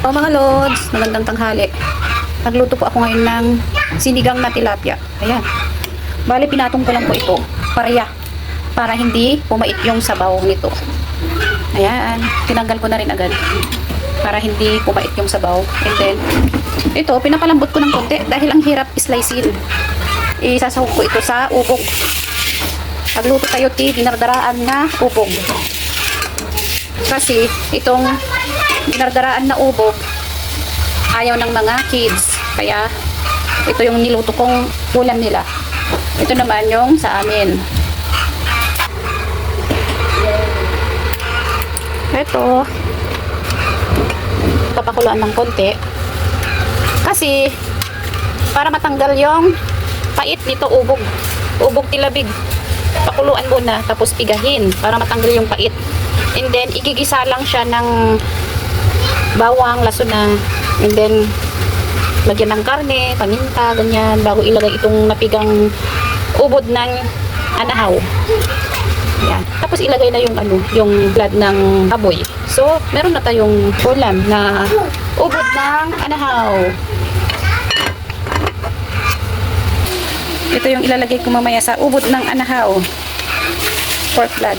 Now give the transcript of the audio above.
O mga lods, magandang tanghali. Nagluto po ako ngayon ng sinigang na tilapia. Ayan. Bali, pinatong ko lang po ito. Pareya. Para hindi pumait yung sabaw nito. Ayan. Tinanggal ko na rin agad. Para hindi pumait yung sabaw. And then, ito, pinapalambot ko ng konti dahil ang hirap slicein. Isasahog ko ito sa ubog. Pagluto tayo, ti, dinardaraan na ubog. Kasi, itong dinardaraan na ubog, ayaw ng mga kids. Kaya, ito yung niluto kong ulam nila. Ito naman yung sa amin. Ito, papakuloan ng konti. Kasi, para matanggal yung pait nito ubog. Ubog tilabig. Pakuluan muna, tapos pigahin para matanggal yung pait. And then, igigisa lang siya ng bawang, laso na. And then, lagyan ng karne, paminta, ganyan, bago ilagay itong napigang ubod ng anahaw. Yan. Tapos ilagay na yung ano, yung blood ng baboy. So, meron na tayong ulam na ubod ng anahaw. Ito yung ilalagay ko mamaya sa ubod ng anahaw. Pork blood.